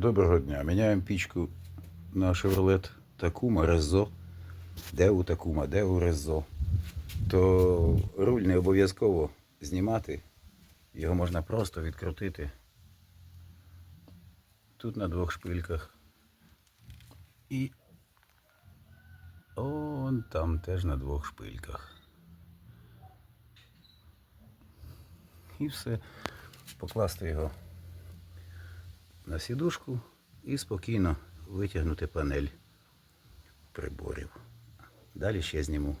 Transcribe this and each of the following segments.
Доброго дня. Міняємо пічку на Chevrolet Такума Резо. Де у Такума, де у Резо. То руль не обов'язково знімати. Його можна просто відкрутити. Тут на двох шпильках. І он там теж на двох шпильках. І все. Покласти його на сідушку і спокійно витягнути панель приборів. Далі ще зніму.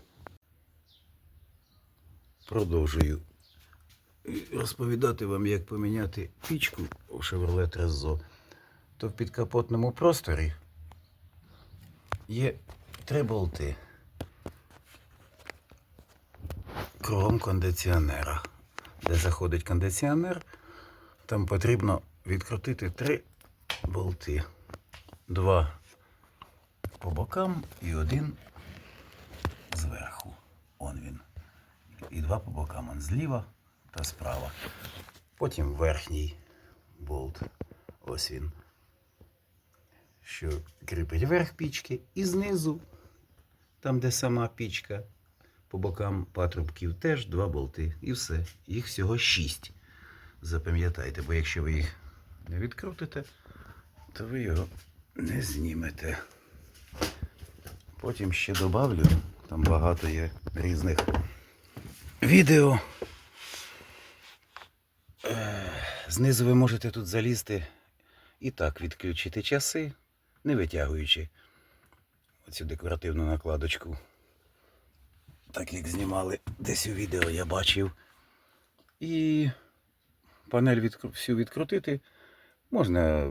Продовжую розповідати вам, як поміняти пічку у Chevrolet Rezzo. То в підкапотному просторі є три болти кругом кондиціонера. Де заходить кондиціонер, там потрібно відкрутити три болти. Два по бокам і один зверху. Он він. І два по бокам. Он зліва та справа. Потім верхній болт. Ось він. Що кріпить верх пічки. І знизу, там, де сама пічка, по бокам патрубків теж два болти. І все. Їх всього шість. Запам'ятайте, бо якщо ви їх не відкрутите, то ви його не знімете. Потім ще добавлю, там багато є різних відео. Е, Знизу ви можете тут залізти і так відключити часи, не витягуючи оцю декоративну накладочку. Так як знімали десь у відео, я бачив. І панель відкру- всю відкрутити. Можна е,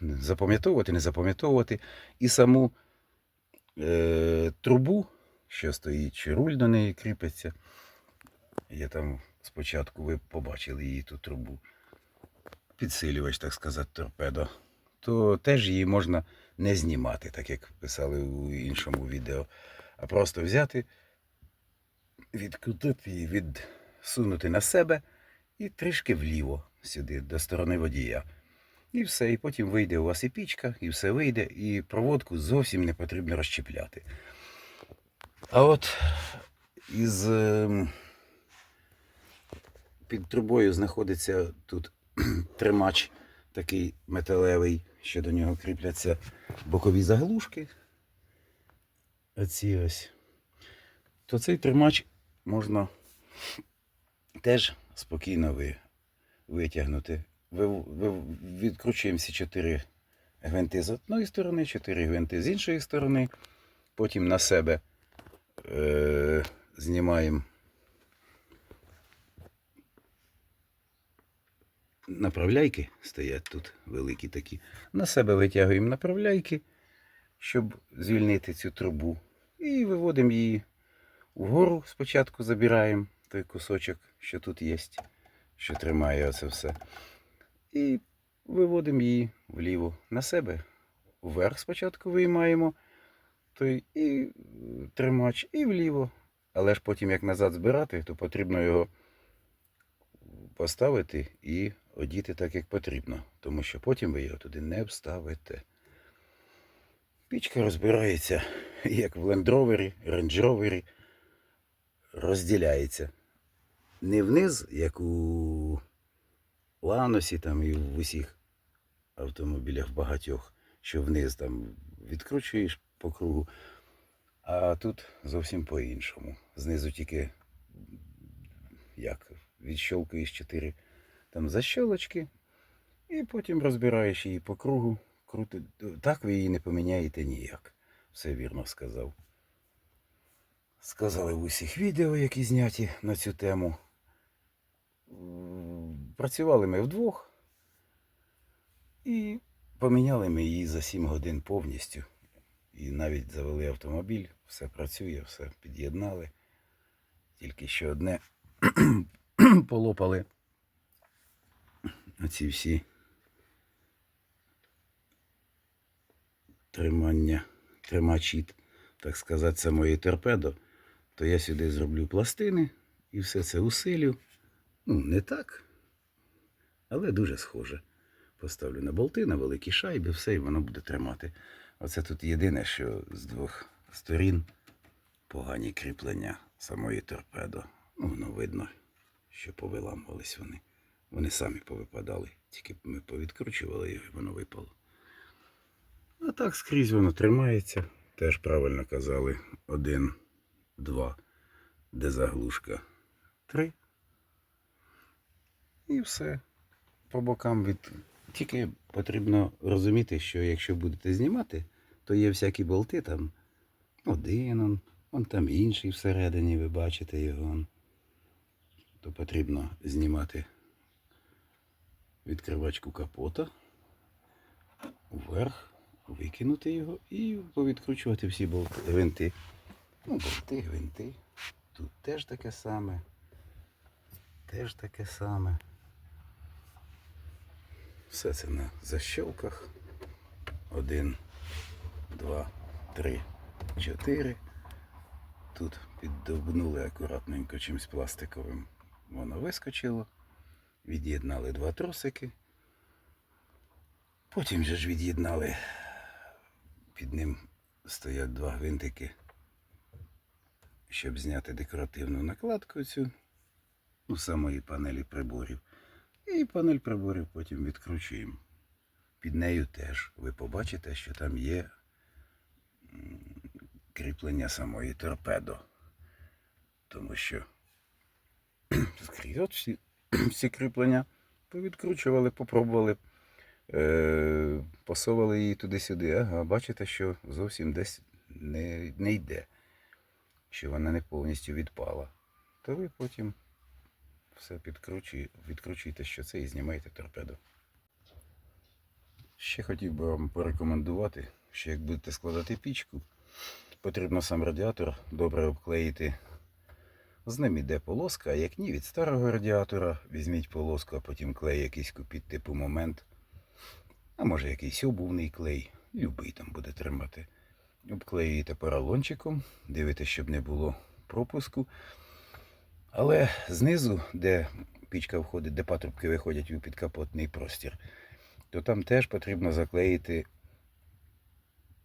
запам'ятовувати, не запам'ятовувати. І саму е, трубу, що стоїть, чи руль до неї кріпиться. Я там спочатку ви побачили її ту трубу. Підсилювач, так сказати, торпедо. То теж її можна не знімати, так як писали у іншому відео, а просто взяти, відкрутити і відсунути на себе і трішки вліво сюди, до сторони водія. І все, і потім вийде у вас і пічка, і все вийде, і проводку зовсім не потрібно розчіпляти. А от із ем, під трубою знаходиться тут тримач такий металевий, що до нього кріпляться бокові заглушки. Оці ось. То цей тримач можна теж спокійно ви, витягнути. Відкручуємо всі чотири гвинти з одної сторони, чотири гвинти з іншої сторони. Потім на себе е, знімаємо направляйки, стоять тут великі такі. На себе витягуємо направляйки, щоб звільнити цю трубу. І виводимо її вгору спочатку забираємо той кусочок, що тут є, що тримає оце все. І виводимо її вліво на себе. Вверх спочатку виймаємо той і е, тримач, і вліво. Але ж потім, як назад збирати, то потрібно його поставити і одіти так, як потрібно. Тому що потім ви його туди не вставите. Пічка розбирається, як в лендровері, рейндж-ровері, розділяється. Не вниз, як у Ланосі там і в усіх автомобілях багатьох, що вниз там відкручуєш по кругу, а тут зовсім по-іншому. Знизу тільки як відщолкуєш чотири там защолочки, і потім розбираєш її по кругу, крути. Так ви її не поміняєте ніяк. Все вірно сказав. Сказали в усіх відео, які зняті на цю тему. Працювали ми вдвох і поміняли ми її за 7 годин повністю. І навіть завели автомобіль, все працює, все під'єднали. Тільки що одне полопали оці всі тримання, тримачі, так сказати, самої торпедо, то я сюди зроблю пластини і все це усилю. Ну, не так, але дуже схоже. поставлю на болти, на великі шайби, все, і воно буде тримати. Оце тут єдине, що з двох сторін погані кріплення самої торпедо. Ну, воно видно, що повиламувались вони. Вони самі повипадали, тільки ми повідкручували його, і воно випало. А так скрізь воно тримається. Теж правильно казали. Один, два, де заглушка. Три. І все. По бокам від. Тільки потрібно розуміти, що якщо будете знімати, то є всякі болти там. Один, он, он там інший всередині, ви бачите його. То потрібно знімати відкривачку капота вверх, викинути його і повідкручувати всі болти, гвинти. Ну, болти, гвинти. Тут теж таке саме. Теж таке саме. Все це на защелках. Один, два, три, чотири. Тут піддобнули акуратненько чимось пластиковим. Воно вискочило. Від'єднали два тросики. Потім же ж від'єднали. Під ним стоять два гвинтики, щоб зняти декоративну накладку цю ну, самої панелі приборів. І панель приборів потім відкручуємо. Під нею теж ви побачите, що там є кріплення самої торпедо. Тому що всі, всі кріплення повідкручували, попробували, е, посовували її туди-сюди. Ага, бачите, що зовсім десь не, не йде, що вона не повністю відпала. То ви потім все відкручуєте, що це і знімаєте торпеду. Ще хотів би вам порекомендувати, що як будете складати пічку, потрібно сам радіатор добре обклеїти. З ним іде полоска, а як ні, від старого радіатора візьміть полоску, а потім клей якийсь купіть типу момент. А може якийсь обувний клей, любий там буде тримати. Обклеюєте поролончиком, дивитесь, щоб не було пропуску. Але знизу, де пічка входить, де патрубки виходять у підкапотний простір, то там теж потрібно заклеїти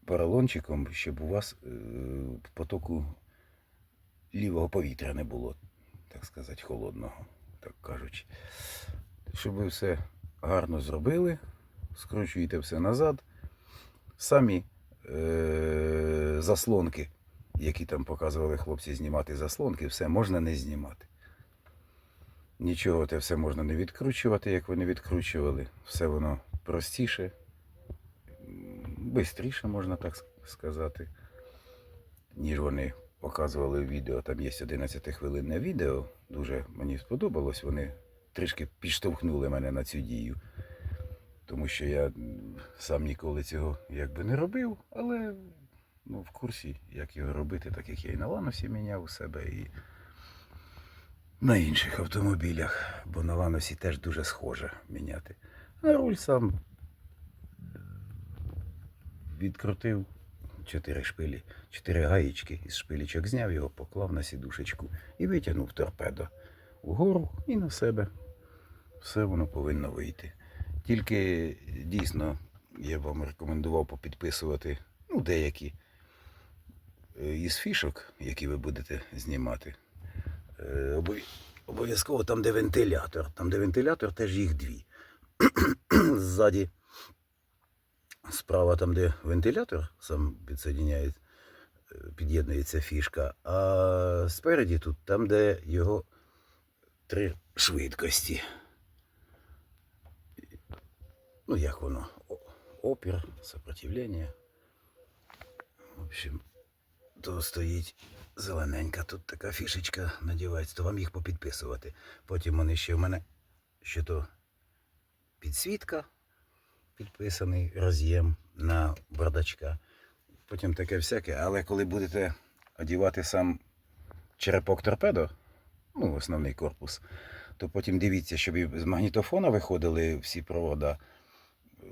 поролончиком, щоб у вас е, потоку лівого повітря не було, так сказати, холодного, так кажучи. Щоб ви все гарно зробили, скручуєте все назад. Самі е- заслонки, які там показували хлопці знімати заслонки, все можна не знімати. Нічого те все можна не відкручувати, як вони відкручували. Все воно простіше, швидше, можна так сказати, ніж вони показували в відео. Там є 11 хвилинне відео. Дуже мені сподобалось. Вони трішки підштовхнули мене на цю дію. Тому що я сам ніколи цього якби не робив, але ну, в курсі, як його робити, так як я і на Ланосі міняв у себе, і на інших автомобілях, бо на Ланосі теж дуже схоже міняти. А руль сам е, відкрутив чотири шпилі, чотири гаєчки із шпилічок зняв його, поклав на сідушечку і витягнув торпедо угору і на себе. Все воно повинно вийти. Тільки дійсно я вам рекомендував попідписувати ну, деякі із фішок, які ви будете знімати. Е, Обов'язково там, де вентилятор. Там, де вентилятор, теж їх дві. Ззаді, справа там, де вентилятор сам підсоединяє, е, під'єднується фішка, а спереді тут, там, де його три швидкості. Ну, як воно? Опір, сопротивлення. В общем, то стоїть зелененька, тут така фішечка надівається, то вам їх попідписувати. Потім вони ще в мене що то підсвітка, підписаний роз'єм на бардачка. Потім таке всяке, але коли будете одівати сам черепок торпедо, ну, основний корпус, то потім дивіться, щоб з магнітофона виходили всі провода. Е,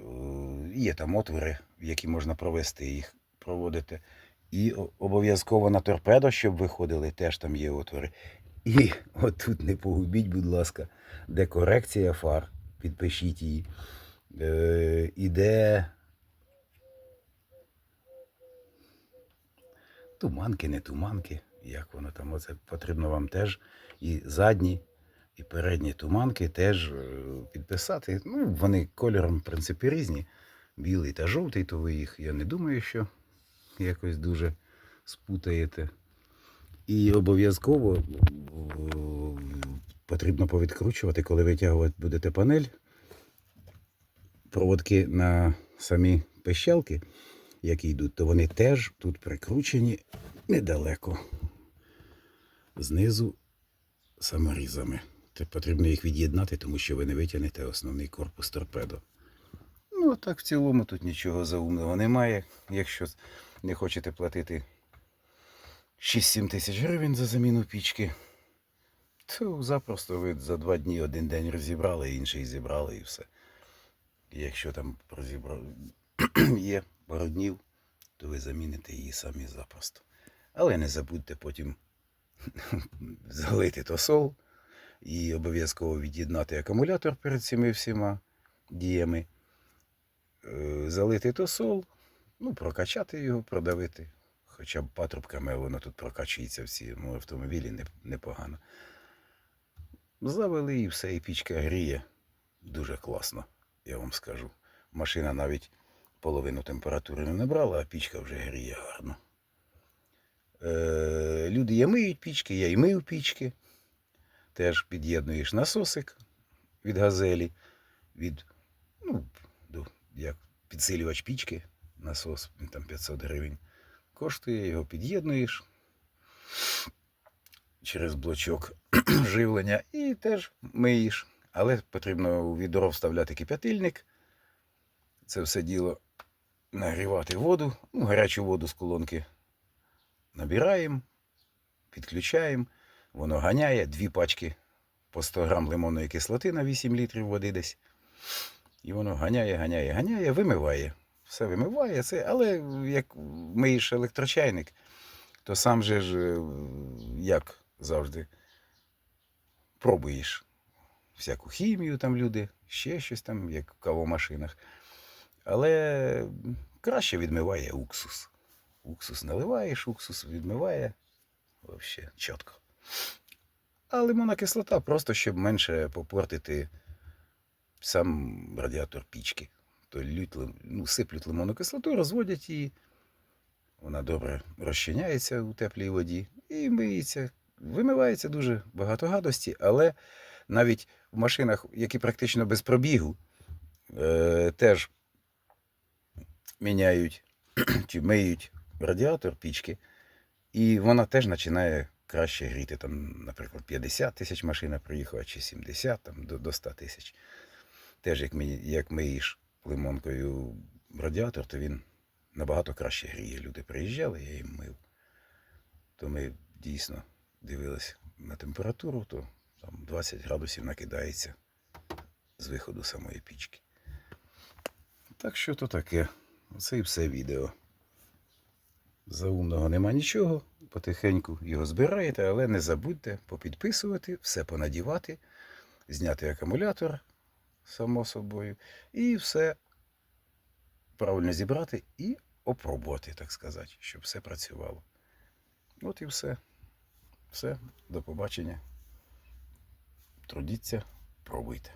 Є там отвори, в які можна провести їх, проводити. І обов'язково на торпедо, щоб виходили, теж там є отвори. І отут не погубіть, будь ласка, де корекція фар, підпишіть її. е, іде. Туманки, не туманки. Як воно там? Оце потрібно вам теж і задні, і передні туманки теж е, підписати. Ну, вони кольором, в принципі, різні. Білий та жовтий, то ви їх, я не думаю, що якось дуже спутаєте. І обов'язково е, потрібно повідкручувати, коли витягувати будете панель. Проводки на самі пищалки, які йдуть, то вони теж тут прикручені недалеко. Знизу саморізами. Потрібно їх від'єднати, тому що ви не витягнете основний корпус торпедо. Ну, так в цілому тут нічого заумного немає. Якщо не хочете платити 6-7 тисяч гривень за заміну пічки, то запросто ви за два дні один день розібрали, інший зібрали і все. Якщо там є пару то ви заміните її самі запросто. Але не забудьте потім залити тосол і обов'язково від'єднати акумулятор перед цими всіма діями. Е, Залити тосол, ну, прокачати його, продавити. Хоча б патрубками воно тут прокачується в цьому автомобілі непогано. Завели і все, і пічка гріє дуже класно, я вам скажу. Машина навіть половину температури не набрала, а пічка вже гріє гарно. Е, люди я миють пічки, я і мию пічки. Теж під'єднуєш насосик від газелі, від, ну, як підсилювач пічки, насос, там 500 гривень. Коштує, його під'єднуєш через блочок живлення і теж миєш. Але потрібно у відро вставляти кип'ятильник. Це все діло нагрівати воду, ну, гарячу воду з колонки набираємо, підключаємо, воно ганяє дві пачки по 100 грам лимонної кислоти на 8 літрів води десь. І воно ганяє, ганяє, ганяє, вимиває. Все вимиває, це, але як миєш електрочайник, то сам же ж, е, як завжди, пробуєш всяку хімію, там люди, ще щось там, як в кавомашинах. Але краще відмиває уксус. Уксус наливаєш, уксус відмиває. Взагалі чітко. А лимонна кислота просто щоб менше попортити сам радіатор пічки. То лють, ну, сиплють лимонну кислоту, розводять її. Вона добре розчиняється у теплій воді і миється. Вимивається дуже багато гадості, але навіть в машинах, які практично без пробігу, е, теж міняють чи миють радіатор пічки, і вона теж починає краще гріти. Там, наприклад, 50 тисяч машина приїхала, чи 70 там, до, до 100 тисяч. Теж як, як миєш лимонкою радіатор, то він набагато краще гріє. Люди приїжджали, я їм мив. То ми дійсно дивились на температуру, то там 20 градусів накидається з виходу самої пічки. Так що то таке. Оце і все відео. Заумного нема нічого. Потихеньку його збираєте, але не забудьте попідписувати, все понадівати, зняти акумулятор, само собою, і все правильно зібрати і опробувати, так сказати, щоб все працювало. От і все. Все, до побачення. Трудіться, пробуйте.